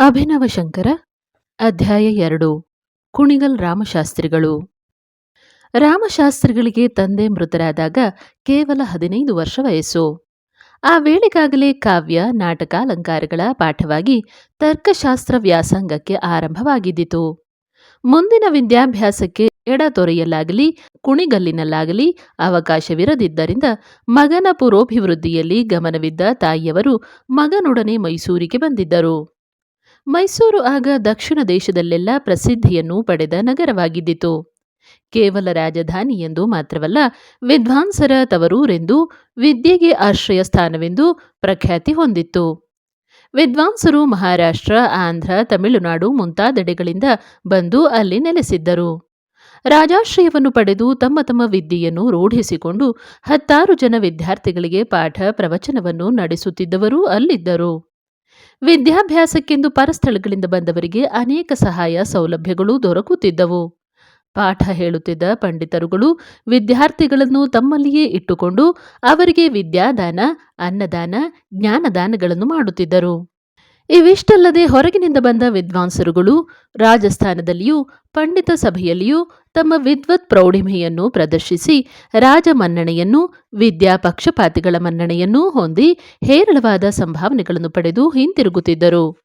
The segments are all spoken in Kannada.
ಅಭಿನವ ಶಂಕರ, ಅಧ್ಯಾಯ ಎರಡು, ಕುಣಿಗಲ್ ರಾಮಶಾಸ್ತ್ರಿಗಳು. ರಾಮಶಾಸ್ತ್ರಿಗಳಿಗೆ ತಂದೆ ಮೃತರಾದಾಗ ಕೇವಲ ಹದಿನೈದು ವರ್ಷ ವಯಸ್ಸು. ಆ ವೇಳೆಗಾಗಲೇ ಕಾವ್ಯ, ನಾಟಕ, ಅಲಂಕಾರಗಳ ಪಾಠವಾಗಿ ತರ್ಕಶಾಸ್ತ್ರ ವ್ಯಾಸಂಗಕ್ಕೆ ಆರಂಭವಾಗಿದ್ದಿತು. ಮುಂದಿನ ವಿದ್ಯಾಭ್ಯಾಸಕ್ಕೆ ಎಡತೊರೆಯಲ್ಲಾಗಲಿ ಕುಣಿಗಲ್ಲಿನಲ್ಲಾಗಲಿ ಅವಕಾಶವಿರದಿದ್ದರಿಂದ ಮಗನ ಪುರೋಭಿವೃದ್ಧಿಯಲ್ಲಿ ಗಮನವಿದ್ದ ತಾಯಿಯವರು ಮಗನೊಡನೆ ಮೈಸೂರಿಗೆ ಬಂದಿದ್ದರು. ಮೈಸೂರು ಆಗ ದಕ್ಷಿಣ ದೇಶದಲ್ಲೆಲ್ಲ ಪ್ರಸಿದ್ಧಿಯನ್ನು ಪಡೆದ ನಗರವಾಗಿದ್ದಿತು. ಕೇವಲ ರಾಜಧಾನಿ ಎಂದು ಮಾತ್ರವಲ್ಲ, ವಿದ್ವಾಂಸರ ತವರೂರೆಂದು ವಿದ್ಯೆಗೆ ಆಶ್ರಯ ಸ್ಥಾನವೆಂದು ಪ್ರಖ್ಯಾತಿ ಹೊಂದಿತ್ತು. ವಿದ್ವಾಂಸರು ಮಹಾರಾಷ್ಟ್ರ, ಆಂಧ್ರ, ತಮಿಳುನಾಡು ಮುಂತಾದೆಡೆಗಳಿಂದ ಬಂದು ಅಲ್ಲಿ ನೆಲೆಸಿದ್ದರು. ರಾಜಾಶ್ರಯವನ್ನು ಪಡೆದು ತಮ್ಮ ತಮ್ಮ ವಿದ್ಯೆಯನ್ನು ರೂಢಿಸಿಕೊಂಡು ಹತ್ತಾರು ಜನ ವಿದ್ಯಾರ್ಥಿಗಳಿಗೆ ಪಾಠ ಪ್ರವಚನವನ್ನು ನಡೆಸುತ್ತಿದ್ದವರೂ ಅಲ್ಲಿದ್ದರು. ವಿದ್ಯಾಭ್ಯಾಸಕ್ಕೆಂದು ಪರಸ್ಥಳಗಳಿಂದ ಬಂದವರಿಗೆ ಅನೇಕ ಸಹಾಯ ಸೌಲಭ್ಯಗಳು ದೊರಕುತ್ತಿದ್ದವು. ಪಾಠ ಹೇಳುತ್ತಿದ್ದ ಪಂಡಿತರುಗಳು ವಿದ್ಯಾರ್ಥಿಗಳನ್ನು ತಮ್ಮಲ್ಲಿಯೇ ಇಟ್ಟುಕೊಂಡು ಅವರಿಗೆ ವಿದ್ಯಾದಾನ, ಅನ್ನದಾನ, ಜ್ಞಾನದಾನಗಳನ್ನು ಮಾಡುತ್ತಿದ್ದರು. ಇವಿಷ್ಟಲ್ಲದೆ ಹೊರಗಿನಿಂದ ಬಂದ ವಿದ್ವಾಂಸರುಗಳು ರಾಜಸ್ಥಾನದಲ್ಲಿಯೂ, ಪಂಡಿತ ಸಭೆಯಲ್ಲಿಯೂ ತಮ್ಮ ವಿದ್ವತ್ ಪ್ರೌಢಿಮೆಯನ್ನು ಪ್ರದರ್ಶಿಸಿ ರಾಜ ಮನ್ನಣೆಯನ್ನು, ವಿದ್ಯಾ ಪಕ್ಷಪಾತಿಗಳ ಮನ್ನಣೆಯನ್ನೂ ಹೊಂದಿ ಹೇರಳವಾದ ಸಂಭಾವನೆಗಳನ್ನು ಪಡೆದು ಹಿಂತಿರುಗುತ್ತಿದ್ದರು.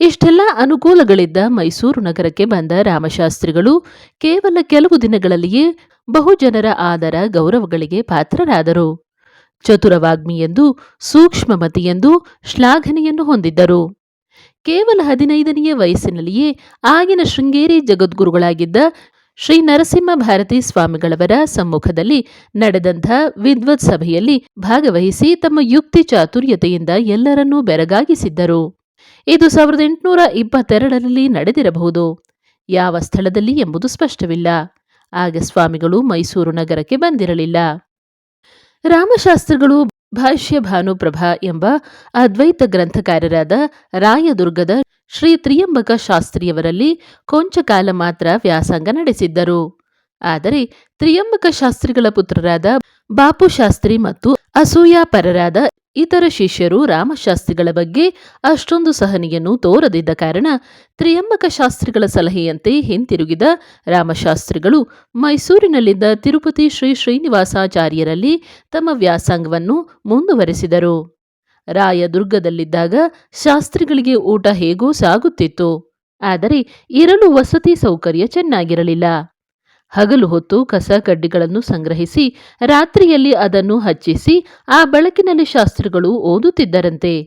ಇಷ್ಟೆಲ್ಲ ಅನುಕೂಲಗಳಿದ್ದ ಮೈಸೂರು ನಗರಕ್ಕೆ ಬಂದ ರಾಮಶಾಸ್ತ್ರಿಗಳು ಕೇವಲ ಕೆಲವು ದಿನಗಳಲ್ಲಿಯೇ ಬಹುಜನರ ಆದರ ಗೌರವಗಳಿಗೆ ಪಾತ್ರರಾದರು. ಚತುರವಾಗ್ಮಿಯೆಂದು, ಸೂಕ್ಷ್ಮಮತಿಯೆಂದು ಶ್ಲಾಘನೆಯನ್ನು ಹೊಂದಿದ್ದರು. ಕೇವಲ ಹದಿನೈದನೆಯ ವಯಸ್ಸಿನಲ್ಲಿಯೇ ಆಗಿನ ಶೃಂಗೇರಿ ಜಗದ್ಗುರುಗಳಾಗಿದ್ದ ಶ್ರೀ ನರಸಿಂಹ ಭಾರತಿ ಸ್ವಾಮಿಗಳವರ ಸಮ್ಮುಖದಲ್ಲಿ ನಡೆದಂಥ ವಿದ್ವತ್ ಸಭೆಯಲ್ಲಿ ಭಾಗವಹಿಸಿ ತಮ್ಮ ಯುಕ್ತಿ ಚಾತುರ್ಯತೆಯಿಂದ ಎಲ್ಲರನ್ನೂ ಬೆರಗಾಗಿಸಿದ್ದರು. ಇದು ಸಾವಿರದ ಎಂಟುನೂರ ಇಪ್ಪತ್ತೆರಡರಲ್ಲಿ ನಡೆದಿರಬಹುದು. ಯಾವ ಸ್ಥಳದಲ್ಲಿ ಎಂಬುದು ಸ್ಪಷ್ಟವಿಲ್ಲ. ಆಗ ಸ್ವಾಮಿಗಳು ಮೈಸೂರು ನಗರಕ್ಕೆ ಬಂದಿರಲಿಲ್ಲ. ರಾಮಶಾಸ್ತ್ರಿಗಳು ಭಾಷ್ಯ ಭಾನುಪ್ರಭಾ ಎಂಬ ಅದ್ವೈತ ಗ್ರಂಥಕಾರರಾದ ರಾಯದುರ್ಗದ ಶ್ರೀ ತ್ರಿಯಂಬಕ ಶಾಸ್ತ್ರಿಯವರಲ್ಲಿ ಕೊಂಚ ಕಾಲ ಮಾತ್ರ ವ್ಯಾಸಂಗ ನಡೆಸಿದ್ದರು. ಆದರೆ ತ್ರಿಯಂಬಕ ಶಾಸ್ತ್ರಿಗಳ ಪುತ್ರರಾದ ಬಾಪು ಶಾಸ್ತ್ರಿ ಮತ್ತು ಅಸೂಯಾಪರರಾದ ಇತರ ಶಿಷ್ಯರು ರಾಮಶಾಸ್ತ್ರಿಗಳ ಬಗ್ಗೆ ಅಷ್ಟೊಂದು ಸಹನೆಯನ್ನು ತೋರದಿದ್ದ ಕಾರಣ ತ್ರಿಯಂಬಕ ಶಾಸ್ತ್ರಿಗಳ ಸಲಹೆಯಂತೆ ಹಿಂತಿರುಗಿದ ರಾಮಶಾಸ್ತ್ರಿಗಳು ಮೈಸೂರಿನಲ್ಲಿದ್ದ ತಿರುಪತಿ ಶ್ರೀ ಶ್ರೀನಿವಾಸಾಚಾರ್ಯರಲ್ಲಿ ತಮ್ಮ ವ್ಯಾಸಂಗವನ್ನು ಮುಂದುವರೆಸಿದರು. ರಾಯದುರ್ಗದಲ್ಲಿದ್ದಾಗ ಶಾಸ್ತ್ರಿಗಳಿಗೆ ಊಟ ಹೇಗೋ ಸಾಗುತ್ತಿತ್ತು, ಆದರೆ ಇರಲು ವಸತಿ ಸೌಕರ್ಯ ಚೆನ್ನಾಗಿರಲಿಲ್ಲ. ಹಗಲು ಹೊತ್ತು ಕಸ ಕಡ್ಡಿಗಳನ್ನು ಸಂಗ್ರಹಿಸಿ, ರಾತ್ರಿಯಲ್ಲಿ ಅದನ್ನು ಹಚ್ಚಿಸಿ, ಆ ಬೆಳಕಿನಲ್ಲಿ ಶಾಸ್ತ್ರಿಗಳು ಓದುತ್ತಿದ್ದರಂತೆ.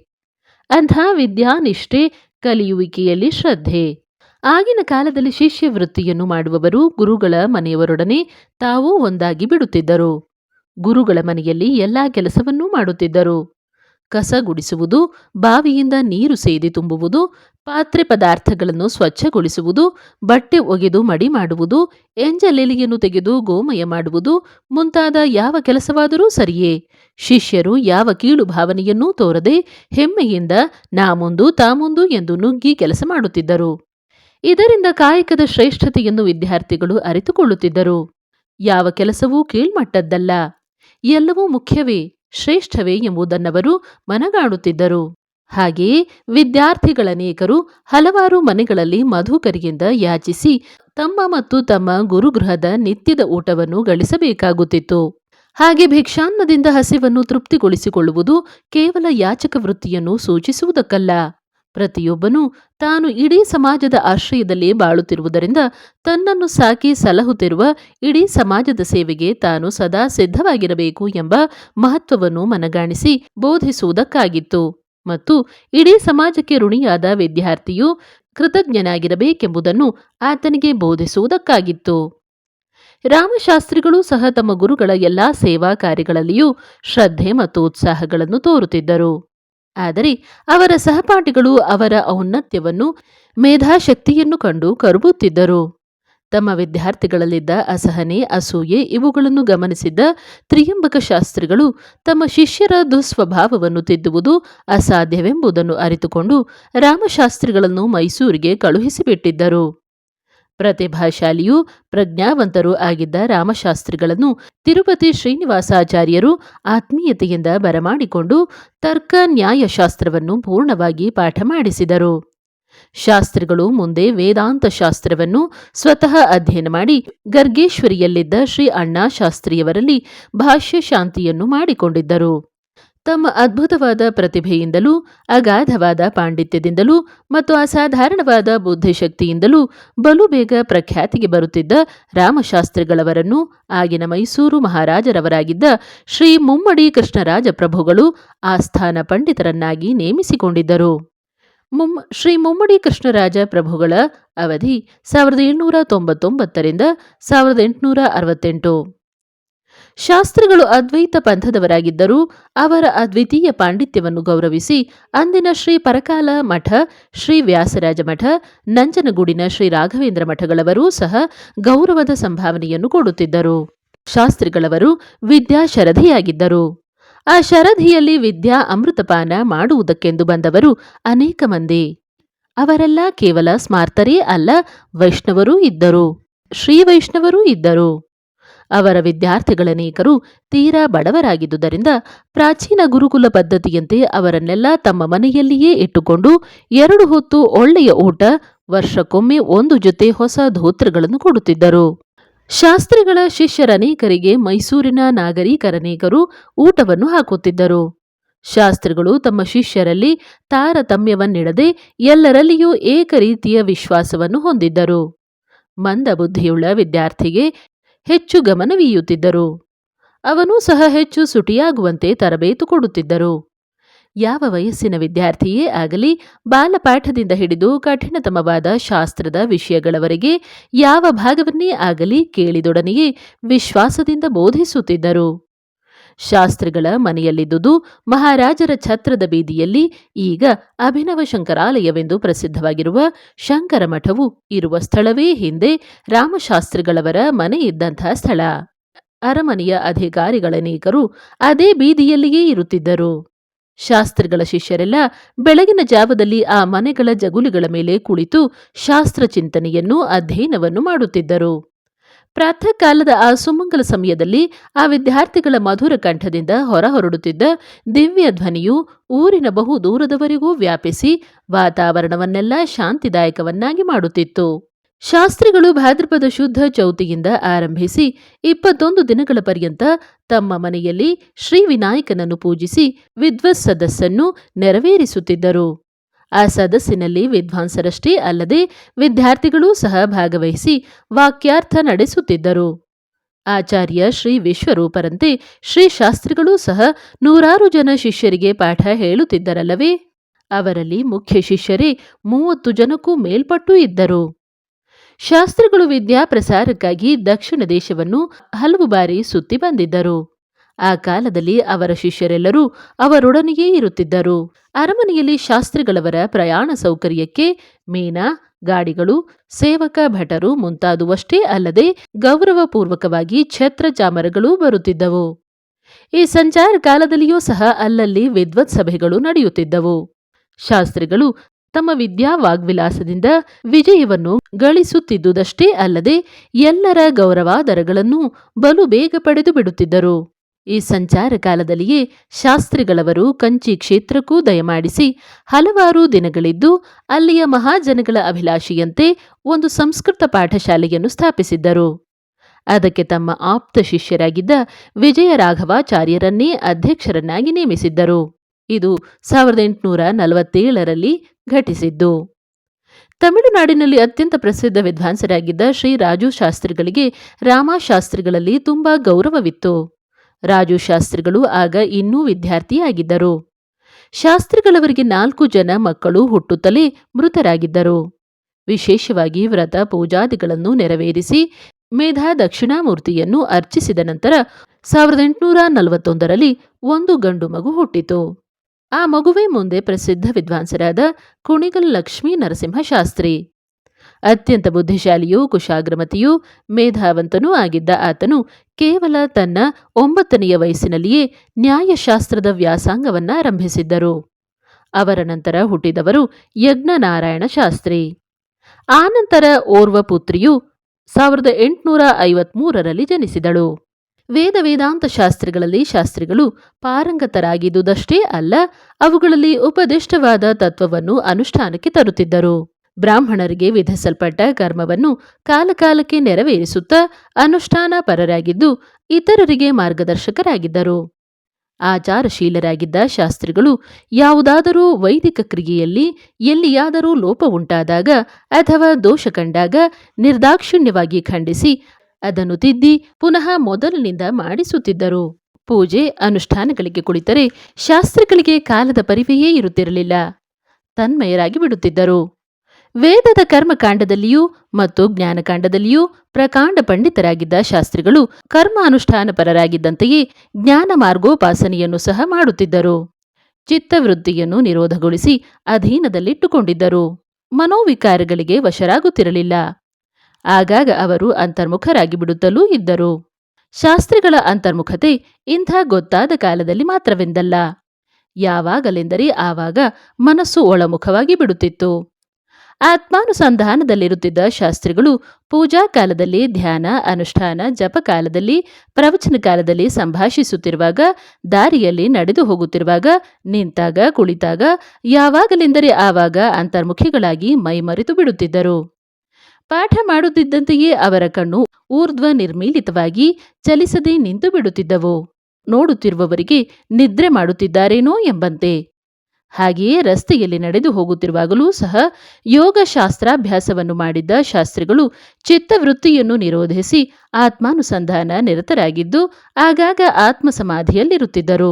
ಅಂಥ ವಿದ್ಯಾನಿಷ್ಠೆ ಕಲಿಯುವಿಕೆಯಲ್ಲಿ ಶ್ರದ್ಧೆ. ಆಗಿನ ಕಾಲದಲ್ಲಿ ಶಿಷ್ಯ ವೃತ್ತಿಯನ್ನು ಮಾಡುವವರು ಗುರುಗಳ ಮನೆಯವರೊಡನೆ ತಾವೂ ಒಂದಾಗಿ ಬಿಡುತ್ತಿದ್ದರು. ಗುರುಗಳ ಮನೆಯಲ್ಲಿ ಎಲ್ಲಾ ಕೆಲಸವನ್ನೂ ಮಾಡುತ್ತಿದ್ದರು. ಕಸ ಗುಡಿಸುವುದು, ಬಾವಿಯಿಂದ ನೀರು ಸೇದಿ ತುಂಬುವುದು ಪಾತ್ರೆ ಪದಾರ್ಥಗಳನ್ನು ಸ್ವಚ್ಛಗೊಳಿಸುವುದು, ಬಟ್ಟೆ ಒಗೆದು ಮಡಿ ಮಾಡುವುದು ಎಂಜಲೆಲಿಯನ್ನು ತೆಗೆದು ಗೋಮಯ ಮಾಡುವುದು ಮುಂತಾದ ಯಾವ ಕೆಲಸವಾದರೂ ಸರಿಯೇ. ಶಿಷ್ಯರು ಯಾವ ಕೀಳು ಭಾವನೆಯನ್ನೂ ತೋರದೆ ಹೆಮ್ಮೆಯಿಂದ ನಾ ಮುಂದು ತಾ ಮುಂದು ಎಂದು ನುಗ್ಗಿ ಕೆಲಸ ಮಾಡುತ್ತಿದ್ದರು. ಇದರಿಂದ ಕಾಯಕದ ಶ್ರೇಷ್ಠತೆಯನ್ನು ವಿದ್ಯಾರ್ಥಿಗಳು ಅರಿತುಕೊಳ್ಳುತ್ತಿದ್ದರು. ಯಾವ ಕೆಲಸವೂ ಕೀಳ್ಮಟ್ಟದ್ದಲ್ಲ. ಎಲ್ಲವೂ ಮುಖ್ಯವೇ, ಶ್ರೇಷ್ಠವೇ ಎಂಬುದನ್ನವರು ಮನಗಾಣುತ್ತಿದ್ದರು ಹಾಗೆಯೇ ವಿದ್ಯಾರ್ಥಿಗಳನೇಕರು ಹಲವಾರು ಮನೆಗಳಲ್ಲಿ ಮಧುಕರಿಯಿಂದ ಯಾಚಿಸಿ ತಮ್ಮ ಮತ್ತು ತಮ್ಮ ಗುರುಗೃಹದ ನಿತ್ಯದ ಊಟವನ್ನು ಗಳಿಸಬೇಕಾಗುತ್ತಿತ್ತು. ಹಾಗೆ ಭಿಕ್ಷಾನ್ನದಿಂದ ಹಸಿವನ್ನು ತೃಪ್ತಿಗೊಳಿಸಿಕೊಳ್ಳುವುದು ಕೇವಲ ಯಾಚಕ ವೃತ್ತಿಯನ್ನು ಸೂಚಿಸುವುದಕ್ಕಲ್ಲ. ಪ್ರತಿಯೊಬ್ಬನೂ ತಾನು ಇಡೀ ಸಮಾಜದ ಆಶ್ರಯದಲ್ಲಿ ಬಾಳುತ್ತಿರುವುದರಿಂದ ತನ್ನನ್ನು ಸಾಕಿ ಸಲಹುತ್ತಿರುವ ಇಡೀ ಸಮಾಜದ ಸೇವೆಗೆ ತಾನು ಸದಾ ಸಿದ್ಧವಾಗಿರಬೇಕು ಎಂಬ ಮಹತ್ವವನ್ನು ಮನಗಾಣಿಸಿ ಬೋಧಿಸುವುದಕ್ಕಾಗಿತ್ತು. ಮತ್ತು ಇಡೀ ಸಮಾಜಕ್ಕೆ ಋಣಿಯಾದ ವಿದ್ಯಾರ್ಥಿಯು ಕೃತಜ್ಞನಾಗಿರಬೇಕೆಂಬುದನ್ನು ಆತನಿಗೆ ಬೋಧಿಸುವುದಕ್ಕಾಗಿತ್ತು. ರಾಮಶಾಸ್ತ್ರಿಗಳು ಸಹ ತಮ್ಮ ಗುರುಗಳ ಎಲ್ಲಾ ಸೇವಾ ಕಾರ್ಯಗಳಲ್ಲಿಯೂ ಶ್ರದ್ಧೆ ಮತ್ತು ಉತ್ಸಾಹಗಳನ್ನು ತೋರುತ್ತಿದ್ದರು. ಆದರೆ ಅವರ ಸಹಪಾಠಿಗಳು ಅವರ ಔನ್ನತ್ಯವನ್ನು ಮೇಧಾಶಕ್ತಿಯನ್ನು ಕಂಡು ಕರುಬುತ್ತಿದ್ದರು. ತಮ್ಮ ವಿದ್ಯಾರ್ಥಿಗಳಲ್ಲಿದ್ದ ಅಸಹನೆ, ಅಸೂಯೆ ಇವುಗಳನ್ನು ಗಮನಿಸಿದ್ದ ತ್ರಿಯಂಬಕ ಶಾಸ್ತ್ರಿಗಳು ತಮ್ಮ ಶಿಷ್ಯರ ದುಸ್ವಭಾವವನ್ನು ತಿದ್ದುವುದು ಅಸಾಧ್ಯವೆಂಬುದನ್ನು ಅರಿತುಕೊಂಡು ರಾಮಶಾಸ್ತ್ರಿಗಳನ್ನು ಮೈಸೂರಿಗೆ ಕಳುಹಿಸಿಬಿಟ್ಟಿದ್ದರು. ಪ್ರತಿಭಾಶಾಲಿಯೂ ಪ್ರಜ್ಞಾವಂತರೂ ಆಗಿದ್ದ ರಾಮಶಾಸ್ತ್ರಿಗಳನ್ನು ತಿರುಪತಿ ಶ್ರೀನಿವಾಸಾಚಾರ್ಯರು ಆತ್ಮೀಯತೆಯಿಂದ ಬರಮಾಡಿಕೊಂಡು ತರ್ಕ ನ್ಯಾಯಶಾಸ್ತ್ರವನ್ನು ಪೂರ್ಣವಾಗಿ ಪಾಠ ಮಾಡಿಸಿದರು. ಶಾಸ್ತ್ರಿಗಳು ಮುಂದೆ ವೇದಾಂತ ಶಾಸ್ತ್ರವನ್ನು ಸ್ವತಃ ಅಧ್ಯಯನ ಮಾಡಿ ಗರ್ಗೇಶ್ವರಿಯಲ್ಲಿದ್ದ ಶ್ರೀ ಅಣ್ಣಾ ಶಾಸ್ತ್ರಿಯವರಲ್ಲಿ ಭಾಷ್ಯ ಶಾಂತಿಯನ್ನು ಮಾಡಿಕೊಂಡಿದ್ದರು. ತಮ್ಮ ಅದ್ಭುತವಾದ ಪ್ರತಿಭೆಯಿಂದಲೂ, ಅಗಾಧವಾದ ಪಾಂಡಿತ್ಯದಿಂದಲೂ ಮತ್ತು ಅಸಾಧಾರಣವಾದ ಬುದ್ಧಿಶಕ್ತಿಯಿಂದಲೂ ಬಲು ಬೇಗ ಪ್ರಖ್ಯಾತಿಗೆ ಬರುತ್ತಿದ್ದ ರಾಮಶಾಸ್ತ್ರಿಗಳವರನ್ನು ಆಗಿನ ಮೈಸೂರು ಮಹಾರಾಜರವರಾಗಿದ್ದ ಶ್ರೀ ಮುಮ್ಮಡಿ ಕೃಷ್ಣರಾಜ ಪ್ರಭುಗಳು ಆಸ್ಥಾನ ಪಂಡಿತರನ್ನಾಗಿ ನೇಮಿಸಿಕೊಂಡಿದ್ದರು. ಮುಮ್ ಶ್ರೀ ಮುಮ್ಮಡಿ ಕೃಷ್ಣರಾಜ ಪ್ರಭುಗಳ ಅವಧಿ ಸಾವಿರದ ಏಳ್ನೂರ ತೊಂಬತ್ತೊಂಬತ್ತರಿಂದ ಸಾವಿರದ ಎಂಟುನೂರ ಅರವತ್ತೆಂಟು. ಶಾಸ್ತ್ರಿಗಳು ಅದ್ವೈತ ಪಂಥದವರಾಗಿದ್ದರೂ ಅವರ ಅದ್ವಿತೀಯ ಪಾಂಡಿತ್ಯವನ್ನು ಗೌರವಿಸಿ ಅಂದಿನ ಶ್ರೀ ಪರಕಾಲ ಮಠ, ಶ್ರೀ ವ್ಯಾಸರಾಜ ಮಠ, ನಂಜನಗೂಡಿನ ಶ್ರೀ ರಾಘವೇಂದ್ರ ಮಠಗಳವರೂ ಸಹ ಗೌರವದ ಸಂಭಾವನೆಯನ್ನು ಕೊಡುತ್ತಿದ್ದರು. ಶಾಸ್ತ್ರಿಗಳವರು ವಿದ್ಯಾ ಶರಧಿಯಾಗಿದ್ದರು ಆ ಶರಧಿಯಲ್ಲಿ ವಿದ್ಯಾ ಅಮೃತಪಾನ ಮಾಡುವುದಕ್ಕೆಂದು ಬಂದವರು ಅನೇಕ ಮಂದಿ. ಅವರೆಲ್ಲ ಕೇವಲ ಸ್ಮಾರ್ತರೇ ಅಲ್ಲ, ವೈಷ್ಣವರೂ ಇದ್ದರು. ಶ್ರೀ ವೈಷ್ಣವರೂ ಇದ್ದರು. ಅವರ ವಿದ್ಯಾರ್ಥಿಗಳನೇಕರು ತೀರಾ ಬಡವರಾಗಿದ್ದುದರಿಂದ ಪ್ರಾಚೀನ ಗುರುಕುಲ ಪದ್ಧತಿಯಂತೆ ಅವರನ್ನೆಲ್ಲ ತಮ್ಮ ಮನೆಯಲ್ಲಿಯೇ ಇಟ್ಟುಕೊಂಡು ಎರಡು ಹೊತ್ತು ಒಳ್ಳೆಯ ಊಟ, ವರ್ಷಕ್ಕೊಮ್ಮೆ ಒಂದು ಜೊತೆ ಹೊಸ ಧೋತ್ರಗಳನ್ನು ಕೊಡುತ್ತಿದ್ದರು. ಶಾಸ್ತ್ರಿಗಳ ಶಿಷ್ಯರನೇಕರಿಗೆ ಮೈಸೂರಿನ ನಾಗರಿಕರನೇಕರು ಊಟವನ್ನು ಹಾಕುತ್ತಿದ್ದರು. ಶಾಸ್ತ್ರಿಗಳು ತಮ್ಮ ಶಿಷ್ಯರಲ್ಲಿ ತಾರತಮ್ಯವನ್ನಿಡದೆ ಎಲ್ಲರಲ್ಲಿಯೂ ಏಕರೀತಿಯ ವಿಶ್ವಾಸವನ್ನು ಹೊಂದಿದ್ದರು. ಮಂದಬುದ್ಧಿಯುಳ್ಳ ವಿದ್ಯಾರ್ಥಿಗೆ ಹೆಚ್ಚು ಗಮನವೀಯುತ್ತಿದ್ದರು. ಅವನೂ ಸಹ ಹೆಚ್ಚು ಸುಟಿಯಾಗುವಂತೆ ತರಬೇತು ಕೊಡುತ್ತಿದ್ದರು. ಯಾವ ವಯಸ್ಸಿನ ವಿದ್ಯಾರ್ಥಿಯೇ ಆಗಲಿ ಬಾಲಪಾಠದಿಂದ ಹಿಡಿದು ಕಠಿಣತಮವಾದ ಶಾಸ್ತ್ರದ ವಿಷಯಗಳವರೆಗೆ ಯಾವ ಭಾಗವನ್ನೇ ಆಗಲಿ ಕೇಳಿದೊಡನೆಯೇ ವಿಶ್ವಾಸದಿಂದ ಬೋಧಿಸುತ್ತಿದ್ದರು. ಶಾಸ್ತ್ರಿಗಳ ಮನೆಯಲ್ಲಿದ್ದುದು ಮಹಾರಾಜರ ಛತ್ರದ ಬೀದಿಯಲ್ಲಿ ಈಗ ಅಭಿನವ ಶಂಕರಾಲಯವೆಂದು ಪ್ರಸಿದ್ಧವಾಗಿರುವ ಶಂಕರ ಮಠವು ಇರುವ ಸ್ಥಳವೇ ಹಿಂದೆ ರಾಮಶಾಸ್ತ್ರಿಗಳವರ ಮನೆ ಇದ್ದಂಥ ಸ್ಥಳ. ಅರಮನೆಯ ಅಧಿಕಾರಿಗಳನೇಕರು ಅದೇ ಬೀದಿಯಲ್ಲಿಯೇ ಇರುತ್ತಿದ್ದರು. ಶಾಸ್ತ್ರಿಗಳ ಶಿಷ್ಯರೆಲ್ಲ ಬೆಳಗಿನ ಜಾವದಲ್ಲಿ ಆ ಮನೆಗಳ ಜಗುಲಿಗಳ ಮೇಲೆ ಕುಳಿತು ಶಾಸ್ತ್ರ ಚಿಂತನೆಯನ್ನು, ಅಧ್ಯಯನವನ್ನು ಮಾಡುತ್ತಿದ್ದರು. ಪ್ರಾತಃ ಕಾಲದ ಆ ಸುಮಂಗಲ ಸಮಯದಲ್ಲಿ ಆ ವಿದ್ಯಾರ್ಥಿಗಳ ಮಧುರ ಕಂಠದಿಂದ ಹೊರಹೊರಡುತ್ತಿದ್ದ ದಿವ್ಯ ಧ್ವನಿಯು ಊರಿನ ಬಹು ದೂರದವರೆಗೂ ವ್ಯಾಪಿಸಿ ವಾತಾವರಣವನ್ನೆಲ್ಲ ಶಾಂತಿದಾಯಕವನ್ನಾಗಿ ಮಾಡುತ್ತಿತ್ತು. ಶಾಸ್ತ್ರಿಗಳು ಭಾದ್ರಪದ ಶುದ್ಧ ಚೌತಿಯಿಂದ ಆರಂಭಿಸಿ ಇಪ್ಪತ್ತೊಂದು ದಿನಗಳ ಪರ್ಯಂತ ತಮ್ಮ ಮನೆಯಲ್ಲಿ ಶ್ರೀ ವಿನಾಯಕನನ್ನು ಪೂಜಿಸಿ ವಿದ್ವತ್ ಸದಸ್ಸನ್ನು ನೆರವೇರಿಸುತ್ತಿದ್ದರು. ಆ ಸದಸ್ಸಿನಲ್ಲಿ ವಿದ್ವಾಂಸರಷ್ಟೇ ಅಲ್ಲದೆ ವಿದ್ಯಾರ್ಥಿಗಳೂ ಸಹ ಭಾಗವಹಿಸಿ ವಾಕ್ಯಾರ್ಥ ನಡೆಸುತ್ತಿದ್ದರು. ಆಚಾರ್ಯ ಶ್ರೀ ವಿಶ್ವರೂಪರಂತೆ ಶ್ರೀ ಶಾಸ್ತ್ರಿಗಳೂ ಸಹ ನೂರಾರು ಜನ ಶಿಷ್ಯರಿಗೆ ಪಾಠ ಹೇಳುತ್ತಿದ್ದರಲ್ಲವೇ? ಅವರಲ್ಲಿ ಮುಖ್ಯ ಶಿಷ್ಯರೇ ಮೂವತ್ತು ಜನಕ್ಕೂ ಮೇಲ್ಪಟ್ಟು ಇದ್ದರು. ಶಾಸ್ತ್ರಿಗಳು ವಿದ್ಯಾ ಪ್ರಸಾರಕ್ಕಾಗಿ ದಕ್ಷಿಣ ದೇಶವನ್ನು ಹಲವು ಬಾರಿ ಸುತ್ತಿ ಬಂದಿದ್ದರು. ಆ ಕಾಲದಲ್ಲಿ ಅವರ ಶಿಷ್ಯರೆಲ್ಲರೂ ಅವರೊಡನೆಯೇ ಇರುತ್ತಿದ್ದರು. ಅರಮನೆಯಲ್ಲಿ ಶಾಸ್ತ್ರಿಗಳವರ ಪ್ರಯಾಣ ಸೌಕರ್ಯಕ್ಕೆ ಮೀನಾ, ಗಾಡಿಗಳು, ಸೇವಕ, ಭಟರು ಮುಂತಾದುವಷ್ಟೇ ಅಲ್ಲದೆ ಗೌರವಪೂರ್ವಕವಾಗಿ ಛತ್ರ ಚಾಮರಗಳು ಬರುತ್ತಿದ್ದವು. ಈ ಸಂಚಾರ ಕಾಲದಲ್ಲಿಯೂ ಸಹ ಅಲ್ಲಲ್ಲಿ ವಿದ್ವತ್ ಸಭೆಗಳು ನಡೆಯುತ್ತಿದ್ದವು. ಶಾಸ್ತ್ರಿಗಳು ತಮ್ಮ ವಿದ್ಯಾ ವಾಗ್ವಿಲಾಸದಿಂದ ವಿಜಯವನ್ನು ಗಳಿಸುತ್ತಿದ್ದುದಷ್ಟೇ ಅಲ್ಲದೆ ಎಲ್ಲರ ಗೌರವಾದರಗಳನ್ನು ಬಲು ಬೇಗ ಪಡೆದು ಬಿಡುತ್ತಿದ್ದರು. ಈ ಸಂಚಾರ ಕಾಲದಲ್ಲಿಯೇ ಶಾಸ್ತ್ರಿಗಳವರು ಕಂಚಿ ಕ್ಷೇತ್ರಕ್ಕೂ ದಯಮಾಡಿಸಿ ಹಲವಾರು ದಿನಗಳಿದ್ದು ಅಲ್ಲಿಯ ಮಹಾಜನಗಳ ಅಭಿಲಾಷೆಯಂತೆ ಒಂದು ಸಂಸ್ಕೃತ ಪಾಠಶಾಲೆಯನ್ನು ಸ್ಥಾಪಿಸಿದ್ದರು. ಅದಕ್ಕೆ ತಮ್ಮ ಆಪ್ತ ಶಿಷ್ಯರಾಗಿದ್ದ ವಿಜಯ ರಾಘವಾಚಾರ್ಯರನ್ನೇ ಅಧ್ಯಕ್ಷರನ್ನಾಗಿ ನೇಮಿಸಿದ್ದರು. ಇದು ಸಾವಿರದ ಎಂಟುನೂರ ನಲವತ್ತೇಳರಲ್ಲಿ ಘಟಿಸಿದ್ದು. ತಮಿಳುನಾಡಿನಲ್ಲಿ ಅತ್ಯಂತ ಪ್ರಸಿದ್ಧ ವಿದ್ವಾಂಸರಾಗಿದ್ದ ಶ್ರೀ ರಾಜು ಶಾಸ್ತ್ರಿಗಳಿಗೆ ರಾಮಶಾಸ್ತ್ರಿಗಳಲ್ಲಿ ತುಂಬಾ ಗೌರವವಿತ್ತು. ರಾಜು ಶಾಸ್ತ್ರಿಗಳು ಆಗ ಇನ್ನೂ ವಿದ್ಯಾರ್ಥಿಯಾಗಿದ್ದರು. ಶಾಸ್ತ್ರಿಗಳವರಿಗೆ ನಾಲ್ಕು ಜನ ಮಕ್ಕಳು ಹುಟ್ಟುತ್ತಲೇ ಮೃತರಾಗಿದ್ದರು. ವಿಶೇಷವಾಗಿ ವ್ರತ ಪೂಜಾದಿಗಳನ್ನು ನೆರವೇರಿಸಿ ಮೇಧಾ ದಕ್ಷಿಣಾಮೂರ್ತಿಯನ್ನು ಅರ್ಚಿಸಿದ ನಂತರ ಸಾವಿರದ ಎಂಟುನೂರ ನಲವತ್ತೊಂದರಲ್ಲಿ ಒಂದು ಗಂಡು ಮಗು ಹುಟ್ಟಿತು. ಆ ಮಗುವೇ ಮುಂದೆ ಪ್ರಸಿದ್ಧ ವಿದ್ವಾಂಸರಾದ ಕುಣಿಗಲ್ ಲಕ್ಷ್ಮೀ ನರಸಿಂಹ ಶಾಸ್ತ್ರಿ ಅತ್ಯಂತ ಬುದ್ಧಿಶಾಲಿಯೂ, ಕುಶಾಗ್ರಮತಿಯೂ, ಮೇಧಾವಂತನೂ ಆಗಿದ್ದ ಆತನು ಕೇವಲ ತನ್ನ ಒಂಬತ್ತನೆಯ ವಯಸ್ಸಿನಲ್ಲಿಯೇ ನ್ಯಾಯಶಾಸ್ತ್ರದ ವ್ಯಾಸಂಗವನ್ನು ಆರಂಭಿಸಿದ್ದರು. ಅವರ ನಂತರ ಹುಟ್ಟಿದವರು ಯಜ್ಞನಾರಾಯಣ ಶಾಸ್ತ್ರಿ. ಆನಂತರ ಓರ್ವ ಪುತ್ರಿಯು ಸಾವಿರದ ಎಂಟುನೂರ ಐವತ್ಮೂರರಲ್ಲಿ ಜನಿಸಿದಳು. ವೇದ ವೇದಾಂತ ಶಾಸ್ತ್ರಗಳಲ್ಲಿ ಶಾಸ್ತ್ರಿಗಳು ಪಾರಂಗತರಾಗಿದ್ದುದಷ್ಟೇ ಅಲ್ಲ, ಅವುಗಳಲ್ಲಿ ಉಪದಿಷ್ಟವಾದ ತತ್ವವನ್ನು ಅನುಷ್ಠಾನಕ್ಕೆ ತರುತ್ತಿದ್ದರು. ಬ್ರಾಹ್ಮಣರಿಗೆ ವಿಧಿಸಲ್ಪಟ್ಟ ಕರ್ಮವನ್ನು ಕಾಲಕಾಲಕ್ಕೆ ನೆರವೇರಿಸುತ್ತಾ ಅನುಷ್ಠಾನ ಪರರಾಗಿದ್ದು ಇತರರಿಗೆ ಮಾರ್ಗದರ್ಶಕರಾಗಿದ್ದರು. ಆಚಾರಶೀಲರಾಗಿದ್ದ ಶಾಸ್ತ್ರಿಗಳು ಯಾವುದಾದರೂ ವೈದಿಕ ಕ್ರಿಯೆಯಲ್ಲಿ ಎಲ್ಲಿಯಾದರೂ ಲೋಪ ಉಂಟಾದಾಗ ಅಥವಾ ದೋಷ ಕಂಡಾಗ ನಿರ್ದಾಕ್ಷಿಣ್ಯವಾಗಿ ಖಂಡಿಸಿ ಅದನ್ನು ತಿದ್ದಿ ಪುನಃ ಮೊದಲಿನಿಂದ ಮಾಡಿಸುತ್ತಿದ್ದರು. ಪೂಜೆ ಅನುಷ್ಠಾನಗಳಿಗೆ ಕುಳಿತರೆ ಶಾಸ್ತ್ರಿಗಳಿಗೆ ಕಾಲದ ಪರಿವೆಯೇ ಇರುತ್ತಿರಲಿಲ್ಲ. ತನ್ಮಯರಾಗಿ ಬಿಡುತ್ತಿದ್ದರು. ವೇದದ ಕರ್ಮಕಾಂಡದಲ್ಲಿಯೂ ಮತ್ತು ಜ್ಞಾನಕಾಂಡದಲ್ಲಿಯೂ ಪ್ರಕಾಂಡ ಪಂಡಿತರಾಗಿದ್ದ ಶಾಸ್ತ್ರಿಗಳು ಕರ್ಮ ಅನುಷ್ಠಾನಪರರಾಗಿದ್ದಂತೆಯೇ ಜ್ಞಾನ ಮಾರ್ಗೋಪಾಸನೆಯನ್ನು ಸಹ ಮಾಡುತ್ತಿದ್ದರು. ಚಿತ್ತವೃತ್ತಿಯನ್ನು ನಿರೋಧಗೊಳಿಸಿ ಅಧೀನದಲ್ಲಿಟ್ಟುಕೊಂಡಿದ್ದರು. ಮನೋವಿಕಾರಗಳಿಗೆ ವಶರಾಗುತ್ತಿರಲಿಲ್ಲ. ಆಗಾಗ ಅವರು ಅಂತರ್ಮುಖರಾಗಿ ಬಿಡುತ್ತಲೂ ಇದ್ದರು. ಶಾಸ್ತ್ರಿಗಳ ಅಂತರ್ಮುಖತೆ ಇಂಥ ಗೊತ್ತಾದ ಕಾಲದಲ್ಲಿ ಮಾತ್ರವೆಂದಲ್ಲ. ಯಾವಾಗಲೆಂದರೆ ಆವಾಗ ಮನಸ್ಸು ಒಳಮುಖವಾಗಿ ಬಿಡುತ್ತಿತ್ತು. ಆತ್ಮಾನುಸಂಧಾನದಲ್ಲಿರುತ್ತಿದ್ದ ಶಾಸ್ತ್ರಿಗಳು ಪೂಜಾ ಕಾಲದಲ್ಲಿ, ಧ್ಯಾನ, ಅನುಷ್ಠಾನ, ಜಪ ಕಾಲದಲ್ಲಿ, ಪ್ರವಚನ ಕಾಲದಲ್ಲಿ ಸಂಭಾಷಿಸುತ್ತಿರುವಾಗ, ದಾರಿಯಲ್ಲಿ ನಡೆದು ಹೋಗುತ್ತಿರುವಾಗ, ನಿಂತಾಗ, ಕುಳಿತಾಗ, ಯಾವಾಗಲೆಂದರೆ ಆವಾಗ ಅಂತರ್ಮುಖಿಗಳಾಗಿ ಮೈಮರೆತು ಬಿಡುತ್ತಿದ್ದರು. ಪಾಠ ಮಾಡುತ್ತಿದ್ದಂತೆಯೇ ಅವರ ಕಣ್ಣು ಊರ್ಧ್ವ ನಿರ್ಮೀಲಿತವಾಗಿ ಚಲಿಸದೆ ನಿಂತು ಬಿಡುತ್ತಿದ್ದವು. ನೋಡುತ್ತಿರುವವರಿಗೆ ನಿದ್ರೆ ಮಾಡುತ್ತಿದ್ದಾರೇನೋ ಎಂಬಂತೆ. ಹಾಗೆಯೇ ರಸ್ತೆಯಲ್ಲಿ ನಡೆದು ಹೋಗುತ್ತಿರುವಾಗಲೂ ಸಹ ಯೋಗ ಶಾಸ್ತ್ರಾಭ್ಯಾಸವನ್ನು ಮಾಡಿದ್ದ ಶಾಸ್ತ್ರಿಗಳು ಚಿತ್ತವೃತ್ತಿಯನ್ನು ನಿರೋಧಿಸಿ ಆತ್ಮಾನುಸಂಧಾನ ನಿರತರಾಗಿದ್ದು ಆಗಾಗ ಆತ್ಮಸಮಾಧಿಯಲ್ಲಿರುತ್ತಿದ್ದರು.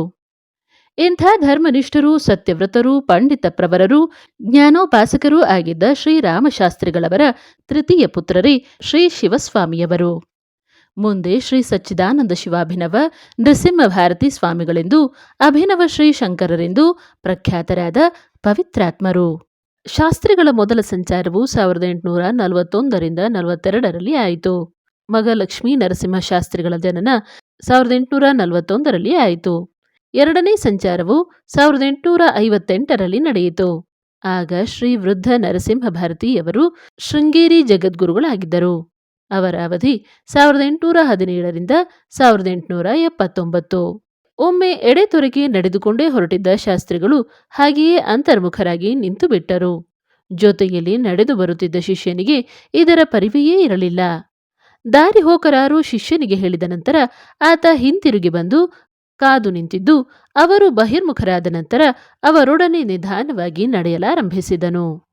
ಇಂಥ ಧರ್ಮನಿಷ್ಠರು, ಸತ್ಯವ್ರತರು ಪಂಡಿತ ಪ್ರವರರು ಜ್ಞಾನೋಪಾಸಕರೂ ಆಗಿದ್ದ ಶ್ರೀರಾಮಶಾಸ್ತ್ರಿಗಳವರ ತೃತೀಯ ಪುತ್ರರೇ ಶ್ರೀ ಶಿವಸ್ವಾಮಿಯವರು. ಮುಂದೆ ಶ್ರೀ ಸಚ್ಚಿದಾನಂದ ಶಿವಾಭಿನವ, ನೃಸಿಂಹ ಭಾರತಿ ಸ್ವಾಮಿಗಳೆಂದು ಅಭಿನವ ಶ್ರೀ ಶಂಕರರೆಂದು ಪ್ರಖ್ಯಾತರಾದ ಪವಿತ್ರಾತ್ಮರು. ಶಾಸ್ತ್ರಿಗಳ ಮೊದಲ ಸಂಚಾರವು ಸಾವಿರದ ಎಂಟುನೂರ ನಲವತ್ತೊಂದರಿಂದ ನಲವತ್ತೆರಡರಲ್ಲಿ ಆಯಿತು. ಮಗ ಲಕ್ಷ್ಮೀ ನರಸಿಂಹ ಶಾಸ್ತ್ರಿಗಳ ಜನನ ಸಾವಿರದ ಎಂಟುನೂರ ನಲವತ್ತೊಂದರಲ್ಲಿ ಆಯಿತು. ಎರಡನೇ ಸಂಚಾರವು ಸಾವಿರದ ಎಂಟುನೂರ ಐವತ್ತೆಂಟರಲ್ಲಿ ನಡೆಯಿತು. ಆಗ ಶ್ರೀ ವೃದ್ಧ ನರಸಿಂಹ ಭಾರತಿಯವರು ಶೃಂಗೇರಿ ಜಗದ್ಗುರುಗಳಾಗಿದ್ದರು. ಅವರ ಅವಧಿ ಸಾವಿರದ ಎಂಟುನೂರ ಹದಿನೇಳರಿಂದ ಸಾವಿರದ ಎಂಟುನೂರ ಎಪ್ಪತ್ತೊಂಬತ್ತು. ಒಮ್ಮೆ ಎಡೆತೊರೆಗೆ ನಡೆದುಕೊಂಡೇ ಹೊರಟಿದ್ದ ಶಾಸ್ತ್ರಿಗಳು ಹಾಗೆಯೇ ಅಂತರ್ಮುಖರಾಗಿ ನಿಂತು ಬಿಟ್ಟರು ಜೊತೆಯಲ್ಲಿ ನಡೆದು ಬರುತ್ತಿದ್ದ ಶಿಷ್ಯನಿಗೆ ಇದರ ಪರಿವೆಯೇ ಇರಲಿಲ್ಲ. ದಾರಿ ಹೋಕರಾರು ಶಿಷ್ಯನಿಗೆ ಹೇಳಿದ ನಂತರ ಆತ ಹಿಂತಿರುಗಿ ಬಂದು ಕಾದು ನಿಂತಿದ್ದು ಅವರು ಬಹಿರ್ಮುಖರಾದ ನಂತರ ಅವರೊಡನೆ ನಿಧಾನವಾಗಿ ನಡೆಯಲಾರಂಭಿಸಿದನು.